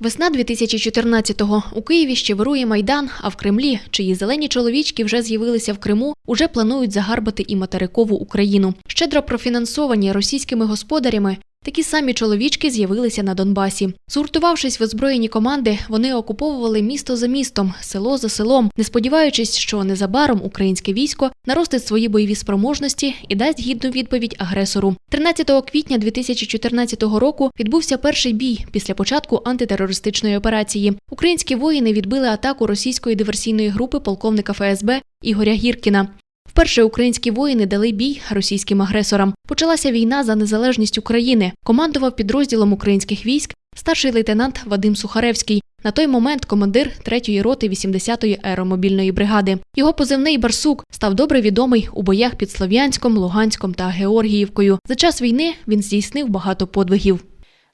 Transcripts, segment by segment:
Весна 2014-го. У Києві ще вирує Майдан, а в Кремлі, чиї зелені чоловічки вже з'явилися в Криму, уже планують загарбати і материкову Україну. Щедро профінансовані російськими господарями, такі самі чоловічки з'явилися на Донбасі. Згуртувавшись в озброєні команди, вони окуповували місто за містом, село за селом, не сподіваючись, що незабаром українське військо наростить свої бойові спроможності і дасть гідну відповідь агресору. 13 квітня 2014 року відбувся перший бій після початку антитерористичної операції. Українські воїни відбили атаку російської диверсійної групи полковника ФСБ Ігоря Гіркіна. Вперше українські воїни дали бій російським агресорам. Почалася війна за незалежність України. Командував підрозділом українських військ старший лейтенант Вадим Сухаревський. На той момент командир 3-ї роти 80-ї аеромобільної бригади. Його позивний Барсук став добре відомий у боях під Слов'янськом, Луганськом та Георгіївкою. За час війни він здійснив багато подвигів.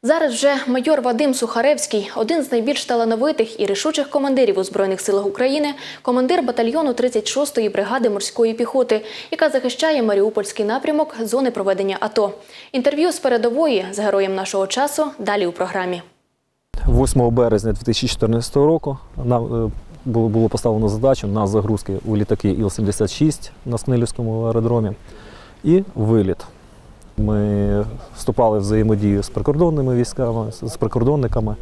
Зараз вже майор Вадим Сухаревський, один з найбільш талановитих і рішучих командирів у Збройних силах України, командир батальйону 36-ї бригади морської піхоти, яка захищає Маріупольський напрямок зони проведення АТО. Інтерв'ю з передової з героєм нашого часу далі у програмі. 8 березня 2014 року нам е, було було поставлено задачу на загрузки у літаки Іл-76 на Скнилівському аеродромі і виліт. Ми вступали в взаємодію з прикордонними військами, з прикордонниками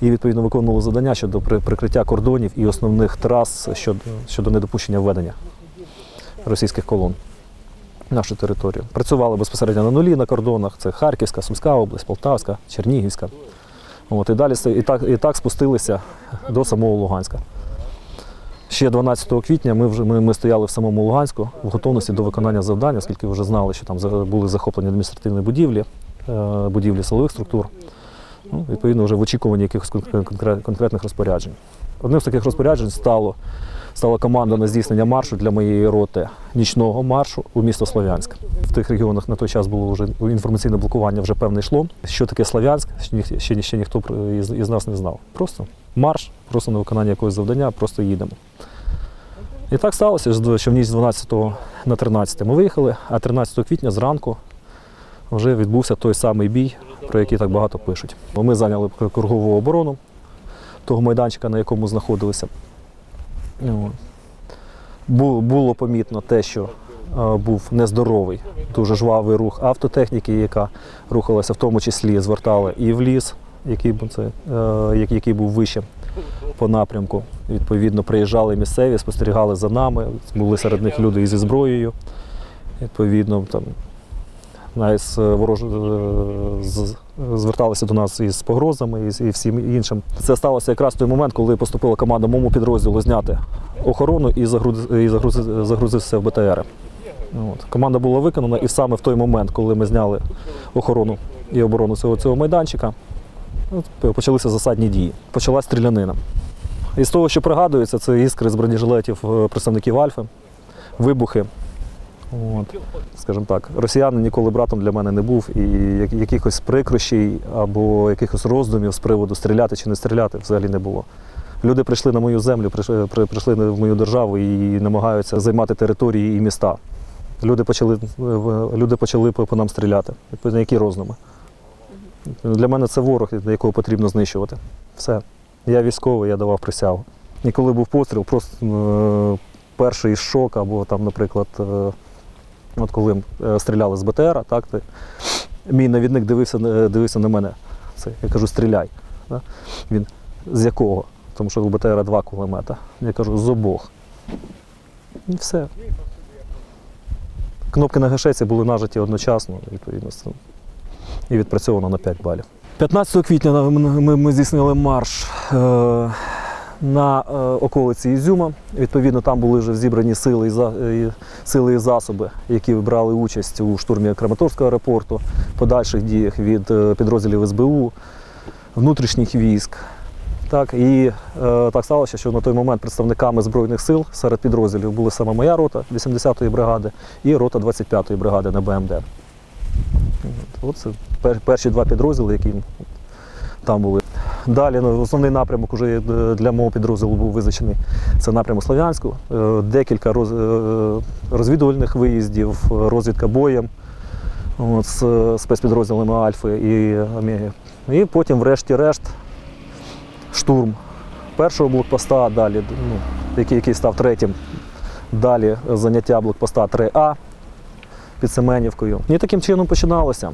і відповідно виконували завдання щодо прикриття кордонів і основних трас щодо, щодо недопущення введення російських колон в нашу територію. Працювали безпосередньо на нулі на кордонах. Це Харківська, Сумська область, Полтавська, Чернігівська. От, і далі і так, і так спустилися до самого Луганська. Ще 12 квітня ми вже ми, ми стояли в самому Луганську в готовності до виконання завдань, оскільки вже знали, що там були захоплені адміністративні будівлі, е, будівлі силових структур. Ну, відповідно, вже в очікуванні якихось конкре- конкре- конкретних розпоряджень. Одним з таких розпоряджень стало, стала команда на здійснення маршу для моєї роти нічного маршу у місто Слов'янськ. В тих регіонах на той час було вже інформаційне блокування вже певне йшло. Що таке Слов'янськ, ще, ще, ще ніхто із, із нас не знав. Просто марш, просто на виконання якогось завдання, просто їдемо. І так сталося, що в ніч з 12 на 13 ми виїхали, а 13 квітня зранку вже відбувся той самий бій, про який так багато пишуть. Ми зайняли кругову оборону того майданчика, на якому знаходилися. Було помітно те, що був нездоровий, дуже жвавий рух автотехніки, яка рухалася, в тому числі звертали і в ліс, який, це, е, який був вище по напрямку. Відповідно, приїжджали місцеві, спостерігали за нами, були серед них люди зі зброєю. Відповідно, там навіть ворож... е, зверталися до нас із погрозами і, і всім іншим. Це сталося якраз в той момент, коли поступила команда моєму підрозділу зняти охорону і, загруз... і загруз... загрузитися в БТР. От. Команда була виконана, і саме в той момент, коли ми зняли охорону і оборону цього, цього майданчика, почалися засадні дії. Почалась стрілянина. І з того, що пригадується, це іскри з бронежилетів е, представників Альфи, вибухи. От. Скажімо так, росіянин ніколи братом для мене не був, і якихось прикрощей або якихось роздумів з приводу стріляти чи не стріляти взагалі не було. Люди прийшли на мою землю, прийшли, в мою державу і намагаються займати території і міста. Люди почали, люди почали по, нам стріляти. Відповідно, які роздуми? Для мене це ворог, якого потрібно знищувати. Все. Я військовий, я давав присягу. І коли був постріл, просто е, перший шок, або там, наприклад, е, от коли е, стріляли з БТРа, так, ти, мій навідник дивився, дивився на мене. Це, я кажу, стріляй. Да? Він з якого? Тому що у БТРа два кулемета. Я кажу, з обох. І все. Кнопки на гашеці були нажиті одночасно, відповідно. І відпрацьовано на 5 балів. 15 квітня ми, ми здійснили марш е, на е, околиці Ізюма. Відповідно, там були вже зібрані сили і, за, і, сили і засоби, які брали участь у штурмі Краматорського аеропорту, подальших діях від е, підрозділів СБУ, внутрішніх військ. Так, і е, так сталося, що на той момент представниками Збройних сил серед підрозділів були саме моя рота 80-ї бригади і рота 25-ї бригади на БМД. От це пер- перші два підрозділи, які там були. Далі ну, основний напрямок уже е, для мого підрозділу був визначений. Це напрямок Слов'янську. Е, Декілька роз- е, розвідувальних виїздів, розвідка боєм от, з спецпідрозділами Альфи і Омеги. І потім, врешті-решт, штурм першого блокпоста, далі, ну, який, який став третім, далі заняття блокпоста 3А під Семенівкою. І таким чином починалося.